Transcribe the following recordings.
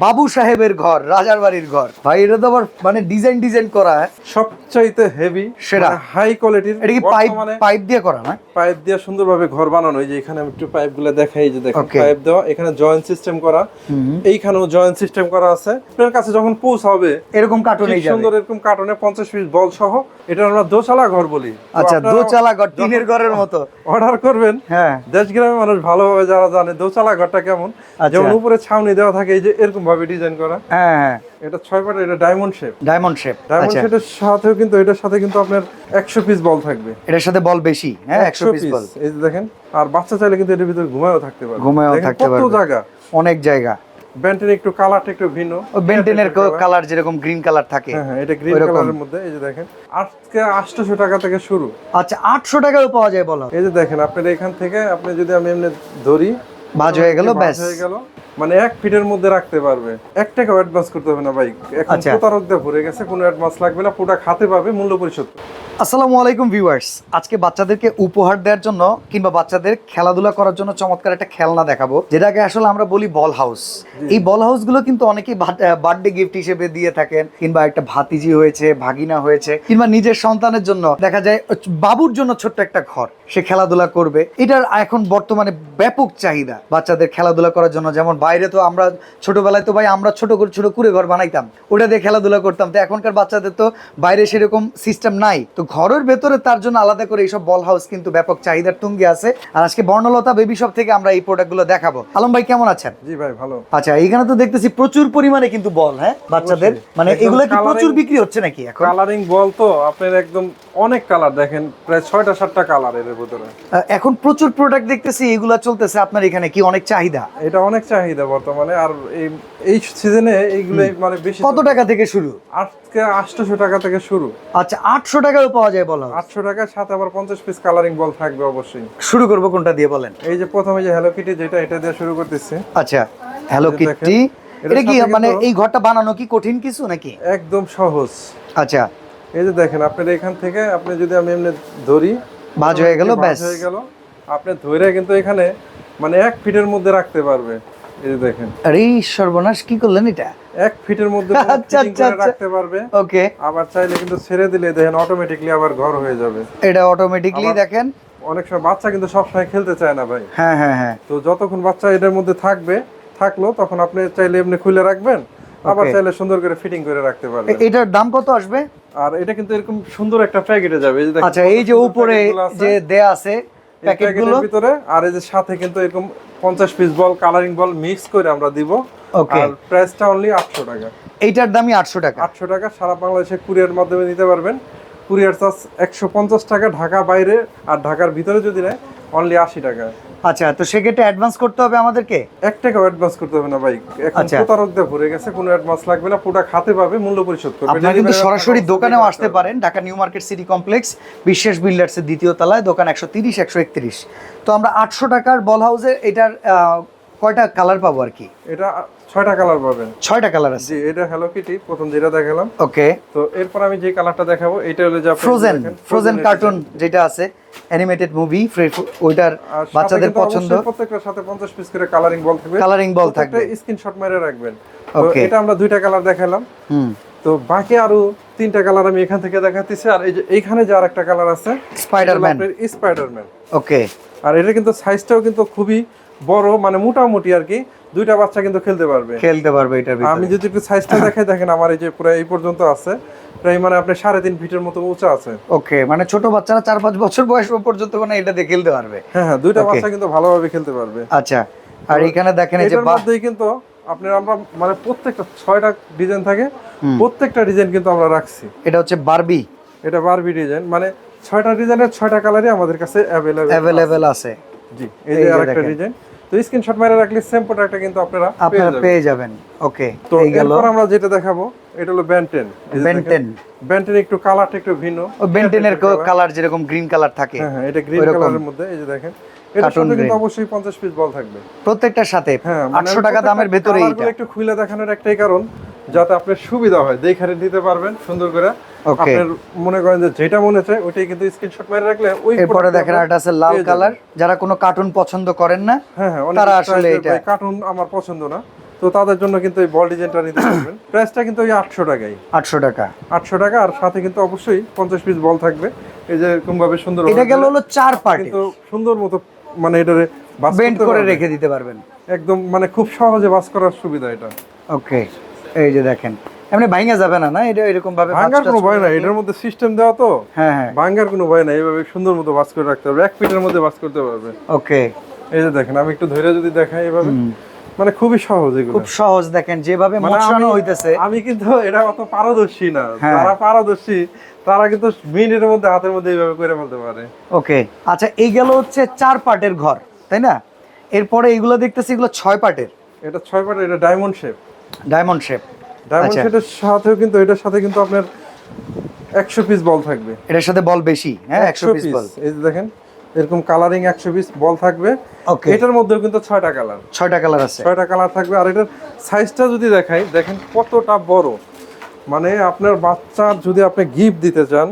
বাবু সাহেবের ঘর রাজার বাড়ির ঘর। ভাই এটা তো আবার মানে ডিজাইন ডিজাইন করা হ্যাঁ? সবচাইতে হেভি সেরা। হাই কোয়ালিটির এটা কি পাইপ পাইপ দিয়ে করা না? পাইপ দিয়ে সুন্দরভাবে ঘর বানানো। এই যে এখানে আমি একটু পাইপগুলো দেখাই যে দেখেন পাইপ দেওয়া এখানে জয়েন্ট সিস্টেম করা। এইখানেও জয়েন্ট সিস্টেম করা আছে। আপনার কাছে যখন পৌঁছাবে এরকম যাবে। সুন্দর এরকম কার্টনে পঞ্চাশ পিস বল সহ এটা আমরা দোচালা ঘর বলি। আচ্ছা দোচালা ঘর টিনের ঘরের মতো। অর্ডার করবেন হ্যাঁ। দেশ গ্রামের মানুষ ভালোভাবে যারা জানে দোচালা ঘরটা কেমন আচ্ছা। যেমন উপরে ছাউনি দেওয়া থাকে এই যে এরকম ভাবে ডিজাইন করা। হ্যাঁ হ্যাঁ। এটা ছয় পাটের এটা diamond shape diamond shape diamond শেপের সাথেও কিন্তু এটার সাথে কিন্তু আপনার একশো পিস বল থাকবে। এটার সাথে বল বেশি হ্যাঁ একশো পিস বল এই যে দেখেন আর বাচ্চা চাইলে কিন্তু এটার ভিতরে ঘুমায়ও থাকতে পারবে। ঘুমায়ও থাকতে কত জায়গা। অনেক জায়গা। ব্যান্টের একটু কালারটা একটু ভিন্ন। বেন্টেনের কালার যেরকম গ্রিন কালার থাকে হ্যাঁ হ্যাঁ এটা গ্রিন কালারের মধ্যে এই যে দেখেন আজকে আটশোশো টাকা থেকে শুরু। আচ্ছা আটশো টাকাও পাওয়া যায় বলো। এই যে দেখেন আপনার এখান থেকে আপনি যদি আমি এমনি ধরি ভাজ হয়ে গেল ব্যাস। হয়ে গেল। মানে এক ফিটের মধ্যে রাখতে পারবে। এক টাকাও অ্যাডভান্স করতে হবে না ভাই। এখন আচ্ছা। প্রতারকদের ভরে গেছে কোনো অ্যাডভান্স লাগবে না পুরো খাতে পাবে মূল্য পরিশোধ। আসসালামু আলাইকুম ভিউয়ার্স আজকে বাচ্চাদেরকে উপহার দেওয়ার জন্য কিংবা বাচ্চাদের খেলাধুলা করার জন্য চমৎকার একটা খেলনা দেখাবো। যেটাকে আসলে আমরা বলি বল হাউস এই বল হাউসগুলো কিন্তু অনেকেই বার্থডে গিফট হিসেবে দিয়ে থাকেন কিংবা একটা ভাতিজি হয়েছে ভাগিনা হয়েছে কিংবা নিজের সন্তানের জন্য দেখা যায় বাবুর জন্য ছোট্ট একটা ঘর। সে খেলাধুলা করবে। এটার এখন বর্তমানে ব্যাপক চাহিদা বাচ্চাদের খেলাধুলা করার জন্য যেমন বাইরে তো আমরা ছোটবেলায় তো ভাই আমরা ছোট করে ছোট কুড়ে ঘর বানাইতাম। ওটা দিয়ে খেলাধুলা করতাম। তো এখনকার বাচ্চাদের তো বাইরে সেরকম সিস্টেম নাই। তো ঘরের ভেতরে তার জন্য আলাদা করে এইসব বল হাউস কিন্তু ব্যাপক চাহিদার তুঙ্গে আছে। আর আজকে বর্ণলতা বেবি শপ থেকে আমরা এই প্রোডাক্টগুলো দেখাবো। আলম ভাই কেমন আছেন? জি ভাই ভালো। আচ্ছা এখানে তো দেখতেছি প্রচুর পরিমাণে কিন্তু বল হ্যাঁ বাচ্চাদের? মানে এগুলো কি প্রচুর বিক্রি হচ্ছে নাকি এখন? কালারিং বল তো আপনার একদম অনেক কালার দেখেন প্রায় ছয়টা সাতটা কালারের ভিতরে। এখন প্রচুর প্রোডাক্ট দেখতেছি এগুলা চলতেছে আপনার এখানে কি অনেক চাহিদা? এটা অনেক চাহিদা বর্তমানে আর এই এই সিজনে এইগুলো মানে বেশি কত টাকা থেকে শুরু? আজকে আটশোশো টাকা থেকে শুরু। আচ্ছা আটশো টাকাও পাওয়া যায় বলো আটশো টাকার সাথে আবার পঞ্চাশ পিস কালারিং বল থাকবে অবশ্যই। শুরু করব কোনটা দিয়ে বলেন? এই যে প্রথমে যে হ্যালো কিটি যেটা এটা দিয়ে শুরু করতেছি। আচ্ছা হ্যালো কিটি এটা কি মানে এই ঘরটা বানানো কি কঠিন কিছু নাকি? একদম সহজ। আচ্ছা এই যে দেখেন আপনার এখান থেকে আপনি যদি আমি এমনি ধরি ভাঁজ হয়ে গেল ব্যাস। হয়ে গেল। আপনি ধরে কিন্তু এখানে মানে এক ফিটের মধ্যে রাখতে পারবে। এই যে দেখেন। আরে এই সর্বনাশ কি করলেন এটা? এক ফিটের মধ্যে আচ্ছা, আচ্ছা, আচ্ছা। রাখতে পারবে। ওকে। আবার চাইলে কিন্তু ছেড়ে দিলে দেখেন অটোমেটিকলি আবার ঘর হয়ে যাবে। এটা অটোমেটিকলি দেখেন। অনেক সময় বাচ্চা কিন্তু সবসময় খেলতে চায় না ভাই। হ্যাঁ হ্যাঁ হ্যাঁ। তো যতক্ষণ বাচ্চা এটার মধ্যে থাকবে থাকল তখন আপনি চাইলে এমনি খুলে রাখবেন। আবার চাইলে সুন্দর করে ফিটিং করে রাখতে পারবেন। এটার দাম কত আসবে? আর এটা কিন্তু এরকম সুন্দর একটা প্যাকেটে যাবে আচ্ছা এই যে উপরে যে দেয়া আছে প্যাকেটগুলো। ভিতরে আর এই যে সাথে কিন্তু এরকম পঞ্চাশ piece ball colouring ball mix করে আমরা দিব। ওকে আর প্রাইসটা অনলি আটশো টাকা। এইটার দামই আটশো টাকা। আটশো টাকা সারা বাংলাদেশে কুরিয়ার মাধ্যমে নিতে পারবেন। কুরিয়ার চার্জ একশো পঞ্চাশ টাকা ঢাকা বাইরে আর ঢাকার ভিতরে যদি নেয় অনলি আশি টাকা। আচ্ছা তো সেক্ষেত্রে অ্যাডভান্স করতে হবে আমাদেরকে? এক টাকাও অ্যাডভান্স করতে হবে না ভাই। এখন আচ্ছা। প্রতারকদের ভরে গেছে কোনো অ্যাডভান্স লাগবে না পুরো খাতে পাবে মূল্য পরিশোধ করবে। আপনারা কিন্তু সরাসরি দোকানেও আসতে পারেন Dhaka new market city complex Biswas বিল্ডার্সের দ্বিতীয় তলায় দোকান একশো তিরিশ একশো একত্রিশ। তো আমরা আটশো টাকার বল হাউসে এটার কয়টা কালার পাবো আর কি? এটা ছয়টা কালার পাবেন। ছয়টা কালার আছে। জি এটা হ্যালো কিটি প্রথম যেটা দেখালাম। ওকে তো এরপর আমি যে কালারটা দেখাবো এটা হলো যে ফ্রোজেন ফ্রোজেন কার্টুন যেটা আছে অ্যানিমেটেড মুভি ওইটার বাচ্চাদের পছন্দ। প্রত্যেকটার সাথে 50 পিস করে কালারিং বল থাকবে। কালারিং বল থাকবে। স্ক্রিনশট মেরে রাখবেন। তো এটা আমরা দুইটা কালার দেখালাম। হুম। তো বাকি আরও তিনটা কালার আমি এখান থেকে দেখাতেছি। আর এই যে এইখানে যে আরেকটা কালার আছে স্পাইডারম্যান স্পাইডারম্যান ওকে আর এটা কিন্তু সাইজটাও কিন্তু খুবই বড় মানে মোটামুটি আর কি দুইটা বাচ্চা কিন্তু খেলতে পারবে। খেলতে পারবে এটার আমি যদি একটু সাইজটা দেখাই দেখেন আমার এই যে পুরো এই পর্যন্ত আছে। প্রায় মানে আপনি সাড়ে তিন ফিটের মতো উঁচা আছে। ওকে মানে ছোট বাচ্চারা চার পাঁচ বছর বয়স পর্যন্ত মানে এটা দিয়ে খেলতে পারবে। হ্যাঁ হ্যাঁ দুইটা বাচ্চা কিন্তু ভালোভাবে খেলতে পারবে। আচ্ছা আর এখানে দেখেন এই যে মধ্যেই কিন্তু আপনার আমরা মানে প্রত্যেকটা ছয়টা ডিজাইন থাকে প্রত্যেকটা ডিজাইন কিন্তু আমরা রাখছি। এটা হচ্ছে বারবি এটা বারবি ডিজাইন মানে ছয়টা ডিজাইনের ছয়টা কালারই আমাদের কাছে অ্যাভেলেবেল অ্যাভেলেবেল আছে। জি এই যে আরেকটা ডিজাইন। তো স্ক্রিনশট মেরে রাখলে সেম প্রোডাক্টটা কিন্তু আপনারা পেয়ে আপনারা যাবেন। পেয়ে যাবেন। ওকে তো এরপর আমরা যেটা দেখাবো এটা হলো ব্যান্টেন বেন্টেন ব্যান্টেন একটু কালারটা একটু ভিন্ন। ও বেন্টেনের কালার যেরকম গ্রিন কালার থাকে হ্যাঁ হ্যাঁ এটা গ্রিন। কালারের মধ্যে এই যে দেখেন। এটার কিন্তু অবশ্যই 50 পিস বল থাকবে। প্রত্যেকটার সাথে হ্যাঁ মানে আটশো টাকা দামের ভেতরে colourগুলো একটু খুলে দেখানোর একটাই কারণ যাতে আপনার সুবিধা হয়। দেখে দিতে পারবেন সুন্দর করে। আপনার মনে করেন যে যেটা মনে চায় ওইটাই কিন্তু স্ক্রিনশট মেরে রাখলে ওই এরপরে দেখেন আপনার আছে লাল কালার যারা কোনো কার্টুন পছন্দ করেন না হ্যাঁ হ্যাঁ তারা আসলে এটা- কার্টুন আমার পছন্দ না। তো তাদের জন্য কিন্তু এই বল ডিজাইনটা নিতে পারবেন। প্রাইসটা কিন্তু ওই আটশো টাকাই আটশো টাকা। আটশো টাকা আর সাথে কিন্তু অবশ্যই পঞ্চাশ পিস বল থাকবে। এই যে এরকম ভাবে সুন্দর এটা গেল হলো চার পার্টি কিন্তু সুন্দর মতো মানে এটারে বাস বেন্ড করে। রেখে দিতে পারবেন। একদম মানে খুব সহজে বাস করার সুবিধা এটা। ওকে এই যে দেখেন। এমনি ভাঙা যাবে না না? এটা এরকম ভাবে ভাঙ্গার ভাঁজ কোনো ভয় নাই এটার মধ্যে সিস্টেম দেওয়া তো। হ্যাঁ হ্যাঁ। ভাঙ্গার কোনো ভয় নাই এইভাবে সুন্দর মতো বাস করে রাখতে পারবে। এক ফিটের মধ্যে বাস করতে পারবে। ওকে। এই যে দেখেন আমি একটু ধরে যদি দেখাই এভাবে। মানে খুবই সহজ এগুলো। খুব সহজ দেখেন যেভাবে মানে মোচড়ানো আমি- হইতেছে। আমি কিন্তু এটা অত পারদর্শী না। হ্যাঁ। যারা পারদর্শী তারা কিন্তু মিনিটের মধ্যে হাতের মধ্যে এইভাবে করে ফেলতে পারে। ওকে আচ্ছা এই গেল হচ্ছে চার পার্টের ঘর তাই না? এরপরে এগুলো দেখতেছি এগুলো ছয় পার্টের এটা ছয় পার্টের এটা diamond shape diamond shape diamond. শেপের সাথেও কিন্তু এটার সাথে কিন্তু আপনার একশো পিস বল থাকবে। এটার সাথে বল বেশি হ্যাঁ একশো পিস বল এই যে দেখেন এরকম কালারিং একশো পিস বল থাকবে। ওকে। এটার মধ্যেও কিন্তু ছয়টা কালার ছয়টা কালার আছে। ছয়টা কালার থাকবে আর এটার সাইজটা যদি দেখাই দেখেন কতটা বড়। মানে আপনার বাচ্চার যদি আপনি গিফট দিতে চান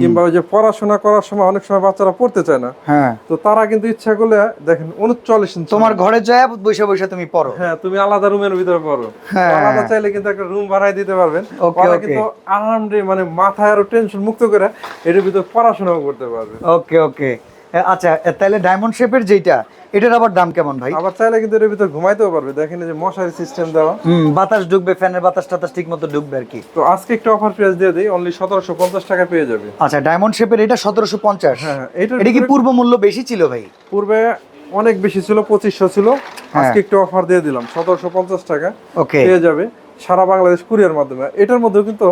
কিংবা ওই যে পড়াশোনা করার সময় অনেক সময় বাচ্চারা পড়তে চায় না হ্যাঁ। তো তারা কিন্তু ইচ্ছা করলে দেখেন উনচল্লিশ তোমার ঘরে যায় বসে বসে তুমি পড়ো। হ্যাঁ তুমি আলাদা রুমের ভিতরে পড়ো। হ্যাঁ। আলাদা চাইলে কিন্তু একটা রুম ভাড়ায় দিতে পারবেন। ওরা. কিন্তু আরামে মানে মাথায় আরও টেনশন মুক্ত করে এটার ভিতরে পড়াশোনাও করতে পারবে। ওকে ওকে। আচ্ছা তাহলে ডায়মন্ড শেপের যেটা এটার আবার দাম কেমন ভাই? আবার চাইলে কিন্তু এর ভিতর ঘুমাইতেও পারবে। দেখেন যে মশারি সিস্টেম দেওয়া। হুম বাতাস ঢুকবে ফ্যানের বাতাস টাতাস ঠিক মতো ঢুকবে আর কি। তো আজকে একটা অফার প্রাইস দিয়ে দিই অনলি সতেরোশো পঞ্চাশ টাকা পেয়ে যাবে। আচ্ছা ডায়মন্ড শেপের এটা সতেরোশো পঞ্চাশ। হ্যাঁ হ্যাঁ, এটার এটা কি পূর্ব মূল্য বেশি ছিল ভাই? পূর্বে অনেক বেশি ছিল পঁচিশশো ছিল। হ্যাঁ। আজকে একটু অফার দিয়ে দিলাম সতেরোশো পঞ্চাশ টাকা। ওকে পেয়ে যাবে সারা বাংলাদেশ কুরিয়ার মাধ্যমে। এটার মধ্যেও কিন্তু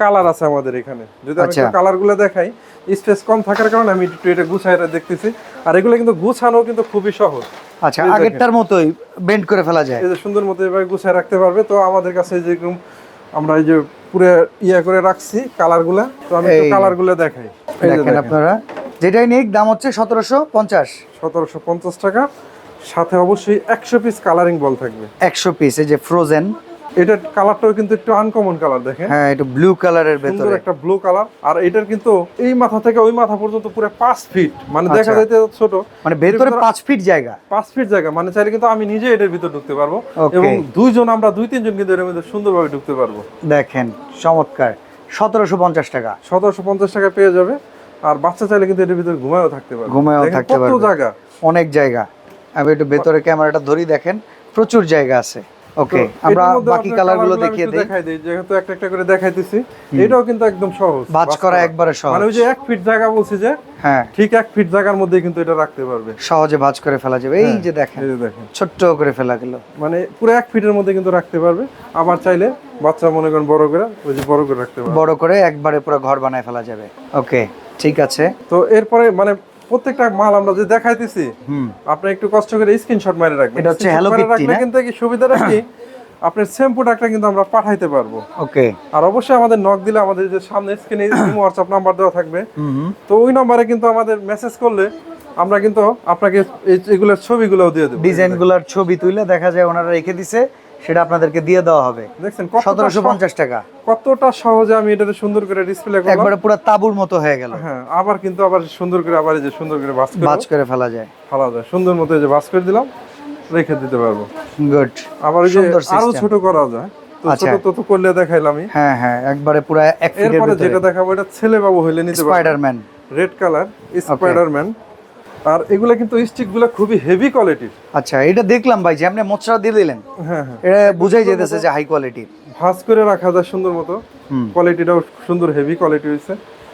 কালার আছে আমাদের এখানে। যদি আমি আচ্ছা। কালারগুলো দেখাই স্পেস কম থাকার কারণে আমি একটু এটা গুছাই দেখতেছি। আর এগুলো কিন্তু গুছানো কিন্তু খুবই সহজ। আচ্ছা আগেরটার মতোই বেন্ড করে ফেলা যায়। এই যে সুন্দর মতো এভাবে গুছায় রাখতে পারবে। তো আমাদের কাছে যেরকম আমরা এই যে পুরো ইয়া করে রাখছি কালারগুলা তো আমি। কালারগুলো দেখাই। দেখেন দেখেন। আপনারা। যেটাই নিক দাম হচ্ছে সতেরোশো পঞ্চাশ। সতেরোশো পঞ্চাশ টাকা। সাথে অবশ্যই একশো পিস কালারিং বল থাকবে। একশো পিস এই যে ফ্রোজেন এটার কালারটাও কিন্তু একটু আনকমন কালার দেখেন। হ্যাঁ একটু ব্লু কালারের ভেতরে। একটা ব্লু কালার আর এটার কিন্তু এই মাথা থেকে ওই মাথা পর্যন্ত পুরো পাঁচ ফিট মানে দেখা আচ্ছা। যাইতে ছোট। মানে ভেতরে পাঁচ ফিট জায়গা। পাঁচ ফিট জায়গা মানে চাইলে কিন্তু আমি নিজে এটার ভিতর ঢুকতে পারব. এবং দুইজন আমরা দুই তিনজন কিন্তু এর মধ্যে সুন্দরভাবে ঢুকতে পারব। দেখেন চমৎকার। সতেরোশো পঞ্চাশ টাকা। সতেরোশো পঞ্চাশ টাকা পেয়ে যাবে। আর বাচ্চা চাইলে কিন্তু এটার ভিতরে ঘুমায়ও থাকতে পারবে। ঘুমায়ও থাকতে কত পারবে। জায়গা। অনেক জায়গা। আমি একটু ভেতরে ক্যামেরাটা ধরি দেখেন। প্রচুর জায়গা আছে। ওকে আমরা বাকি কালারগুলো দেখিয়ে দিই। দেখাই দিই যেহেতু একটা একটা করে দেখাইতেছি এটাও কিন্তু একদম সহজ বাজ করা একবারে সহজ। মানে ওই যে এক ফিট জায়গা বলছি যে হ্যাঁ। ঠিক এক ফিট জায়গার মধ্যে কিন্তু এটা রাখতে পারবে। সহজে ভাঁজ করে ফেলা যাবে। এই হ্যাঁ, যে দেখেন এই যে দেখেন। ছোট্ট করে ফেলা গেল। মানে পুরো এক ফিটের মধ্যে কিন্তু রাখতে পারবে। আবার চাইলে বাচ্চা মনে করেন বড় করে ওই যে বড় করে রাখতে পারবে। বড় করে একবারে পুরো ঘর বানায় ফেলা যাবে। ওকে ঠিক আছে। তো এরপরে মানে প্রত্যেকটা মাল আমরা যে দেখাইতেছি হুম। আপনি একটু কষ্ট করে স্ক্রিনশট মেরে রাখবেন। এটা হচ্ছে Hello রাখলে? কিন্তু কি সুবিধাটা কি? আপনার সেম প্রোডাক্টটা কিন্তু আমরা পাঠাইতে পারব। ওকে আর অবশ্যই আমাদের নক দিলে আমাদের যে সামনে স্ক্রিনে হোয়াটসঅ্যাপ নাম্বার দেওয়া থাকবে। তো ওই নম্বরে কিন্তু আমাদের মেসেজ করলে আমরা কিন্তু আপনাকে এগুলোর ছবিগুলোও দিয়ে দেবো। ডিজাইনগুলোর ছবি তুলে দেখা যায় ওনারা রেখে দিছে। সেটা আপনাদেরকে দিয়ে দেওয়া হবে। দেখছেন সতেরোশো পঞ্চাশ টাকা। কতটা সহজে আমি এটা সুন্দর করে ডিসপ্লে একবারে পুরো তাবুর মতো হয়ে গেল। হ্যাঁ আবার কিন্তু আবার সুন্দর করে আবার যে সুন্দর করে বাস করে করে ফেলা যায়। ফেলা যায়। সুন্দর মতো যে বাস করে দিলাম রেখে দিতে পারব। গুড আবার যে আরও ছোট করা যায়। আচ্ছা। তো করলে দেখাইলাম হ্যাঁ হ্যাঁ একবারে পুরো এক এরপরে যেটা দেখাবো এটা ছেলে বাবু হইলে নিতে পারবে। স্পাইডারম্যান রেড কালার স্পাইডারম্যান আর এগুলা কিন্তু স্টিকগুলা খুবই হেভি কোয়ালিটির আচ্ছা এটা দেখলাম ভাই যে আপনি মোচড়া দিয়ে দিলেন। হ্যাঁ হ্যাঁ। এটা বুঝাই যেতেছে যে হাই কোয়ালিটি ভাঁজ করে রাখা যায় সুন্দর মতো। কোয়ালিটিটাও সুন্দর হেভি কোয়ালিটি হয়েছে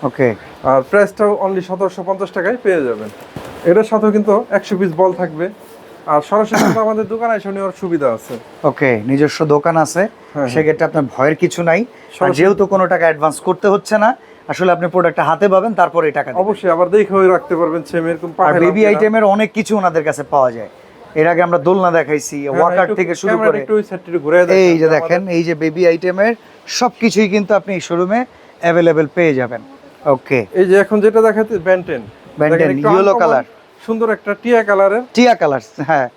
ওকে আর প্রাইসটাও অনলি সতেরোশো পঞ্চাশ টাকায় পেয়ে যাবেন। এটার সাথেও কিন্তু একশো পিস বল থাকবে। আর সরাসরি আমাদের দোকানে এসে নেওয়ার সুবিধা আছে। ওকে নিজস্ব দোকান আছে। হ্যাঁ। সেক্ষেত্রে আপনার ভয়ের কিছু নাই। যেহেতু কোনো টাকা অ্যাডভান্স করতে হচ্ছে না আসলে আপনি প্রোডাক্টটা হাতে পাবেন তারপরে টাকা। অবশ্যই আবার দেখেও রাখতে পারবেন সেম এরকম আর বেবি আইটেমের অনেক কিছু ওনাদের কাছে পাওয়া যায়। এর আগে আমরা দোলনা দেখাইছি হ্যাঁ, ওয়াকার থেকে শুরু করে এই যে দেখেন এই যে বেবি আইটেমের সবকিছুই কিন্তু আপনি এই শোরুমে অ্যাভেলেবেল পেয়ে যাবেন। ওকে এই যে এখন যেটা দেখাতে ব্যান্টেন ব্যান্টেন 10, yellow color। সুন্দর একটা টিয়া কালারের। টিয়া কালার হ্যাঁ।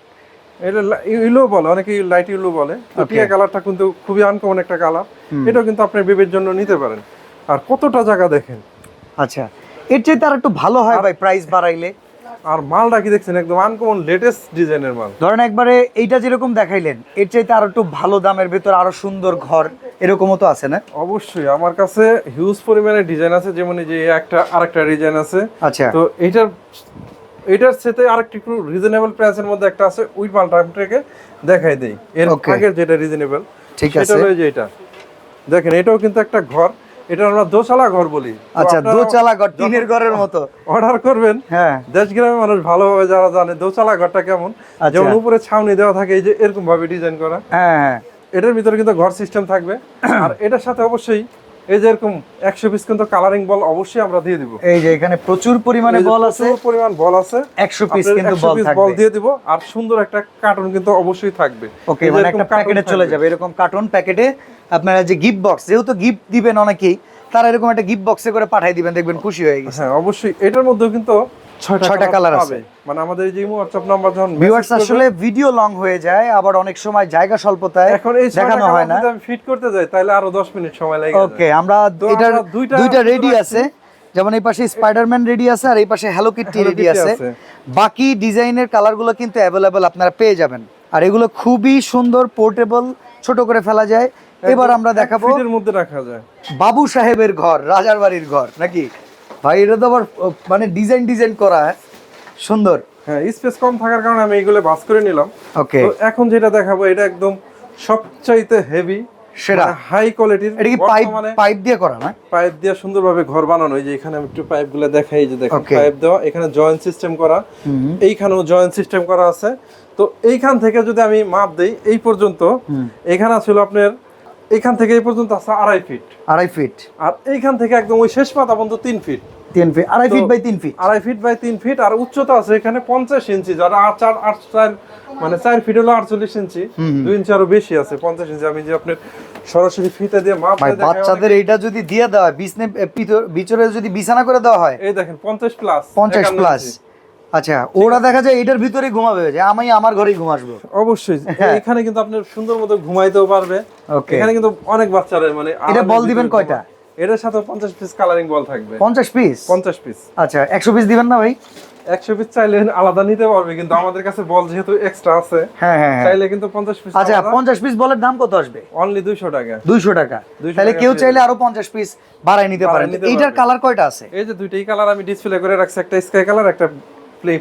এটা ইলো বলে অনেকে লাইট ইলো বলে। টিয়া কালারটা কিন্তু খুবই আনকমন একটা কালার এটাও কিন্তু আপনি বেবির জন্য নিতে পারেন। আর কতটা জায়গা দেখেন? আচ্ছা এর চাইতে আর একটু ভালো হয় ভাই প্রাইস বাড়াইলে। আর মালটা কি দেখছেন? একদম আনকমন লেটেস্ট ডিজাইনের মাল। ধরেন একবারে এইটা যেরকম দেখাইলেন এর চাইতে আরও একটু ভালো দামের ভেতর আরও সুন্দর ঘর এরকমও তো আছে না? অবশ্যই আমার কাছে হিউজ পরিমাণে ডিজাইন আছে যেমন এই যে একটা আরেকটা ডিজাইন আছে। আচ্ছা। তো এইটার এটার সাথে আরেকটি একটু রিজনেবল প্রাইসের মধ্যে একটা আছে ওই মালটা আপনাকে দেখাই দেই। এর. আগের যেটা রিজনেবল ঠিক সেটা আছে। হলো যে এটা। দেখেন এটাও কিন্তু একটা ঘর। এটা আমরা দোচালা ঘর বলি। আচ্ছা দোচালা ঘর টিনের ঘরের মতো। অর্ডার করবেন হ্যাঁ। দেশ গ্রামের মানুষ ভালোভাবে যারা জানে দোচালা ঘরটা কেমন আচ্ছা। যেমন উপরে ছাউনি দেওয়া থাকে এই যে এরকম ভাবে ডিজাইন করা। হ্যাঁ হ্যাঁ। এটার ভিতরে কিন্তু ঘর সিস্টেম থাকবে। আর এটার সাথে অবশ্যই এই যে এরকম একশো পিস কিন্তু কালারিং বল অবশ্যই আমরা দিয়ে দিব। এই যে এখানে প্রচুর পরিমাণে বল আছে প্রচুর পরিমাণ বল আছে। একশো পিস কিন্তু বল থাকবে। বল দিয়ে দিব। আর সুন্দর একটা কার্টুন কিন্তু অবশ্যই থাকবে। ওকে মানে একটা প্যাকেটে চলে যাবে। এরকম কার্টুন প্যাকেটে আপনারা যে গিফট বক্স যেহেতু গিফট দিবেন অনেকেই তারা এরকম একটা গিফট বক্সে করে পাঠিয়ে দিবেন দেখবেন খুশি হয়ে গেছে। হ্যাঁ অবশ্যই। এটার মধ্যেও কিন্তু ছয়টা কালার আছে। মানে আমাদের এই যে হোয়াটসঅ্যাপ নাম্বার যখন ভিউয়ার্স আসলে ভিডিও লং হয়ে যায় আবার অনেক সময় জায়গা স্বল্পতায় এখন এই দেখানো হয় না। আমি ফিট করতে যাই তাহলে আরও 10 মিনিট সময় লাগে ওকে আমরা আমরা দুইটা দুইটা রেডি আছে। যেমন এই পাশে স্পাইডারম্যান রেডি আছে আর এই পাশে হ্যালো কিটি রেডি আছে। বাকি ডিজাইনের কালারগুলো কিন্তু অ্যাভেলেবেল আপনারা পেয়ে যাবেন। আর এগুলো খুবই সুন্দর পোর্টেবল ছোট করে ফেলা যায়। এবার আমরা দেখাবো মধ্যে রাখা যায়। বাবু সাহেবের ঘর রাজার বাড়ির ঘর নাকি? ভাই এটা তো আবার মানে ডিজাইন ডিজাইন করা হ্যাঁ? সুন্দর। হ্যাঁ স্পেস কম থাকার কারণে আমি এগুলো বাস করে নিলাম। ওকে তো এখন যেটা দেখাবো এটা একদম সবচাইতে হেভি সেরা। হাই কোয়ালিটির এটা কি পাইপ পাইপ দিয়ে করা না? পাইপ দিয়ে সুন্দরভাবে ঘর বানানো। এই যে এখানে আমি একটু পাইপগুলো দেখাই যে Okay. পাইপ দেওয়া এখানে জয়েন্ট সিস্টেম করা। এইখানেও জয়েন্ট সিস্টেম করা আছে। তো এইখান থেকে যদি আমি মাপ দেই এই পর্যন্ত এখানে ছিল আপনার এইখান থেকে এই পর্যন্ত আছে আড়াই ফিট আড়াই ফিট আর এইখান থেকে একদম ওই শেষ পাতা পর্যন্ত তিন ফিট তিন ফিট আড়াই ফিট বাই তিন ফিট আড়াই ফিট বাই তিন ফিট আর উচ্চতা আছে এখানে পঞ্চাশ ইঞ্চি যারা চার আট চার মানে চার ফিট হলো আটচল্লিশ ইঞ্চি দুই ইঞ্চি আরও বেশি আছে পঞ্চাশ ইঞ্চি আমি যে আপনার সরাসরি ফিতে দিয়ে মাপ বাচ্চাদের এইটা যদি দিয়ে দেওয়া হয় বিছনে ভিতরে যদি বিছানা করে দেওয়া হয় এই দেখেন পঞ্চাশ প্লাস পঞ্চাশ প্লাস আচ্ছা ওরা দেখা যায় এটার ভিতরে ঘুমাবে যে আমি আমার ঘরেই ঘুমাসবো অবশ্যই এখানে কিন্তু আপনি সুন্দর মতো ঘুমাইতেও পারবে। এখানে কিন্তু অনেক বাচ্চারা মানে এটা বল দিবেন কয়টা? এটার সাথে পঞ্চাশ পিস কালারিং বল থাকবে। পঞ্চাশ পিস পঞ্চাশ পিস আচ্ছা একশো পিস দিবেন না ভাই? একশো পিস চাইলে আলাদা নিতে পারবে কিন্তু আমাদের কাছে বল যেহেতু এক্সট্রা আছে হ্যাঁ হ্যাঁ হ্যাঁ। চাইলে কিন্তু পঞ্চাশ পিস আচ্ছা পঞ্চাশ পিস বলের দাম কত আসবে? অনলি দুইশো টাকা। দুইশো টাকা। 200 তাহলে কেউ চাইলে আরও পঞ্চাশ পিস বাড়াই নিতে বাড়ায় পারেন। নিতে এইটার। কালার কয়টা আছে? এই যে দুইটাই কালার আমি ডিসপ্লে করে রাখছি একটা স্কাই কালার একটা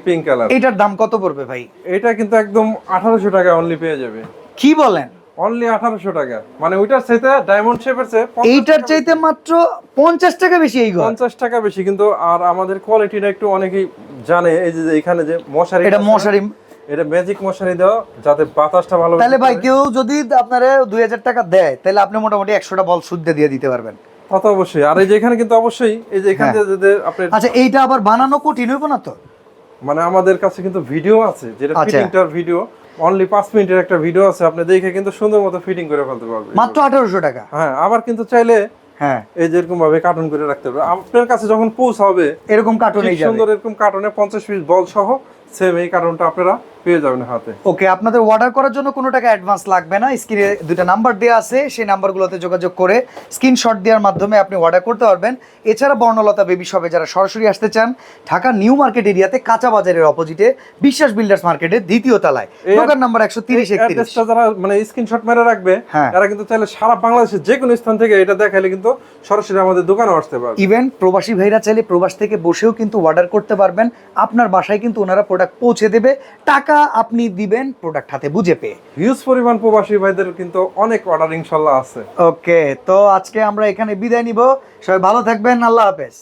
পিঙ্ক কালার এইটার দাম কত পড়বে ভাই? এটা কিন্তু একদম আঠারোশো টাকা অনলি পেয়ে যাবে। কি বলেন? অনলি আঠারোশো টাকা। মানে ওইটার চাইতে ডায়মন্ড শেপের চেয়ে এইটার চাইতে মাত্র পঞ্চাশ টাকা বেশি এই পঞ্চাশ টাকা বেশি কিন্তু আর আমাদের কোয়ালিটিটা একটু অনেকেই জানে এই যে এখানে যে মশারি এটা মশারি। এটা ম্যাজিক মশারি দেওয়া যাতে বাতাসটা ভালো তাহলে ভাই কেউ যদি আপনারা দুই হাজার টাকা দেয় তাহলে আপনি মোটামুটি একশোটা বল শুদ্ধ দিয়ে দিতে পারবেন। তা তো অবশ্যই। আর এই যে এখানে কিন্তু অবশ্যই এই যে এখানে হ্যাঁ। আপনি আচ্ছা এইটা আবার বানানো কঠিন হইব না তো? মানে আমাদের কাছে কিন্তু ভিডিও আছে যেটা। ফিটিংটার ভিডিও অনলি পাঁচ মিনিটের একটা ভিডিও আছে আপনি দেখে কিন্তু সুন্দর মতো ফিটিং করে ফেলতে পারবেন। মাত্র আঠারোশো টাকা? হ্যাঁ আবার কিন্তু চাইলে হ্যাঁ। এই যে এরকম ভাবে কার্টুন করে রাখতে পারবে আপনার কাছে যখন পৌঁছাবে এরকম কার্টুনে সুন্দর এরকম কার্টুনে পঞ্চাশ পিস বল সহ সেম এই কার্টুনটা আপনারা পেয়ে যাবেন হাতে। ওকে আপনাদের অর্ডার করার জন্য কোনো টাকা অ্যাডভান্স লাগবে না। স্ক্রিনে দুটো নাম্বার দেওয়া আছে সেই নাম্বারগুলোতে যোগাযোগ করে স্ক্রিনশট দেওয়ার মাধ্যমে আপনি অর্ডার করতে পারবেন। এছাড়া বর্ণলতা বেবি শপে যারা সরাসরি আসতে চান ঢাকা নিউ মার্কেট এরিয়াতে কাঁচা বাজারের অপোজিটে বিশ্বাস বিল্ডার্স মার্কেটের দ্বিতীয় তলায়। দোকান নাম্বার একশো তিরিশ যারা মানে স্ক্রিনশট মেরে রাখবে হ্যাঁ। তারা কিন্তু চাইলে সারা বাংলাদেশের যে কোনো স্থান থেকে এটা দেখাইলে কিন্তু সরাসরি আমাদের দোকানে আসতে পারবে। ইভেন প্রবাসী ভাইরা চাইলে প্রবাস থেকে বসেও কিন্তু অর্ডার করতে পারবেন। আপনার বাসায় কিন্তু ওনারা প্রোডাক্ট পৌঁছে দেবে। টাকা আপনি দিবেন প্রোডাক্ট হাতে বুঝে পেয়ে। হিউজ পরিমাণ প্রবাসী ভাইদের কিন্তু অনেক অর্ডার ইনশাল্লাহ আছে। ওকে তো আজকে আমরা এখানে বিদায় নিব। সবাই ভালো থাকবেন আল্লাহ হাফেজ।